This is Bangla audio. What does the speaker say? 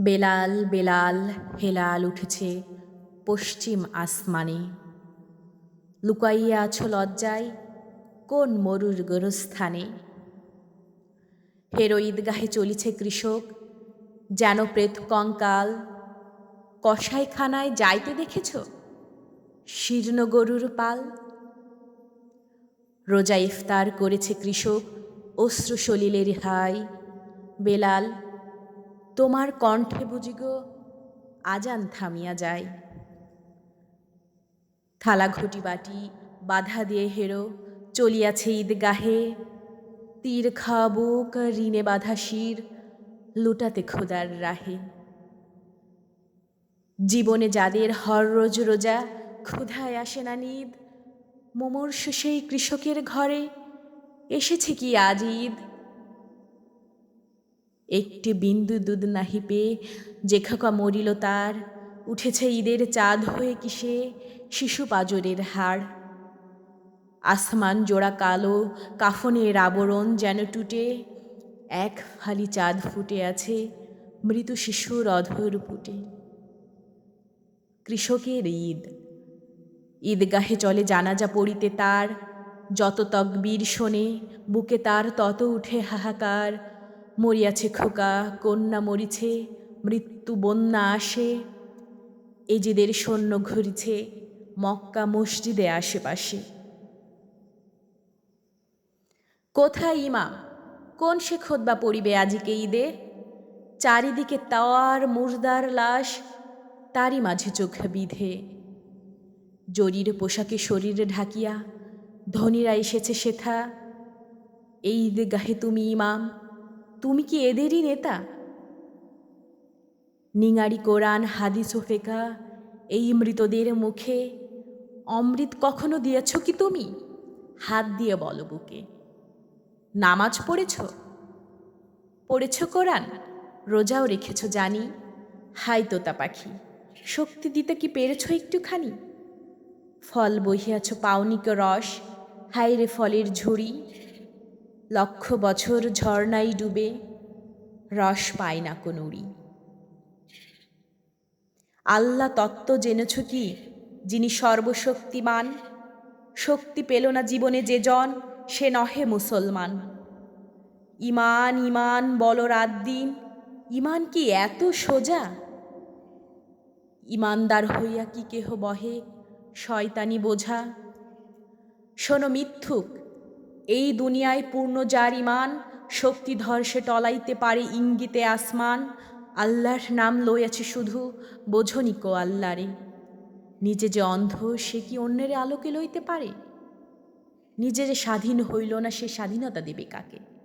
বেলাল বেলাল, হেলাল উঠেছে পশ্চিম আসমানে। লুকাইয়া আছো লজ্জায় কোন মরুর গোরস্থানে? হেরো ঈদগাহে চলিছে কৃষক, যেন প্রেত কঙ্কাল। কসাইখানায় যাইতে দেখেছ? শীর্ণ গরুর পাল। রোজা ইফতার করেছে কৃষক, অশ্রু সলিলের হাই। বেলাল তোমার কণ্ঠে বুঝি গো আজান থামিয়া যায়। থালা ঘটি বাটি বাধা দিয়ে হেরো, চলিয়াছে ঈদগাহে। তীর খাবুক ঋণে বাধা শির, লুটাতে খোদার রাহে। জীবনে যাদের হর রোজ রোজা, ক্ষুধায় আসে না নিদ। মুমূর্ষ সেই কৃষকের ঘরে, এসেছে কি আজ ঈদ? একটি বিন্দু দুধ নাহি পেয়ে জেখাকা মরিল তার, উঠেছে ঈদের চাঁদ হয়ে কিসে? শিশু পাজরের হাড়। আসমান জোড়া কালো, কাফনের আবরণ যেন টুটে। এক ফালি চাঁদ ফুটে আছে, মৃত শিশুর অধর ফুটে। কৃষকের ঈদ। ঈদগাহে চলে জানাজা পড়িতে তার, যত তকবীর শোনে, বুকে তার তত উঠে হাহাকার। মরিয়াছে খোকা, কন্যা মরিছে, মৃত্যু বন্যা আসে। এজিদের সৈন্য ঘুরিছে, মক্কা মসজিদে আশেপাশে। কোথায় ইমাম? কোন সে খোদবা পড়িবে আজিকে ঈদে চারিদিকে তাওয়ার, মুর্দার লাশ, তারই মাঝে চোখ বিধে। জরির পোশাকে শরীরে ঢাকিয়া, ধনীরা এসেছে সেথা। এই গাহে তুমি ইমাম? তুমি কি এদেরই নেতা? নিঙারি কোরআন, হাদিস ও ফেকা এই মৃতদের মুখে অমৃত কখনো দিয়েছ কি তুমি? হাত দিয়ে বলো বুকে। নামাজ পড়েছ? পড়েছ কোরআন? রোজাও রেখেছ জানি। হাই তোতা পাখি, শক্তি দিতে কি পেরেছ একটুখানি? ফল বহিয়াছ পাওনিক রস হাই রে ফলের ঝুড়ি। লক্ষ বছর ঝর্ণাই ডুবে রস পায় না কোনুড়ি আল্লাহ তত্ত্ব জেনেছ কি, যিনি সর্বশক্তিমান? শক্তি পেল না জীবনে যে জন, সে নহে মুসলমান। ইমান ইমান বল রাত দিন, ইমান কি এত সোজা? ইমানদার হইয়া কি কেহ বহে, শয়তানি বোঝা? শোনো মিথ্যুক এই দুনিয়ায় পূর্ণ যার ইমান শক্তিধর সে টলাইতে পারে ইঙ্গিতে আসমান। আল্লাহর নাম লইয়াছে শুধু বোঝনি কো আল্লাহরে। নিজে যে অন্ধ, সে কি অন্যের আলোকে লইতে পারে? নিজে যে স্বাধীন হইল না, সে স্বাধীনতা দেবে কাকে?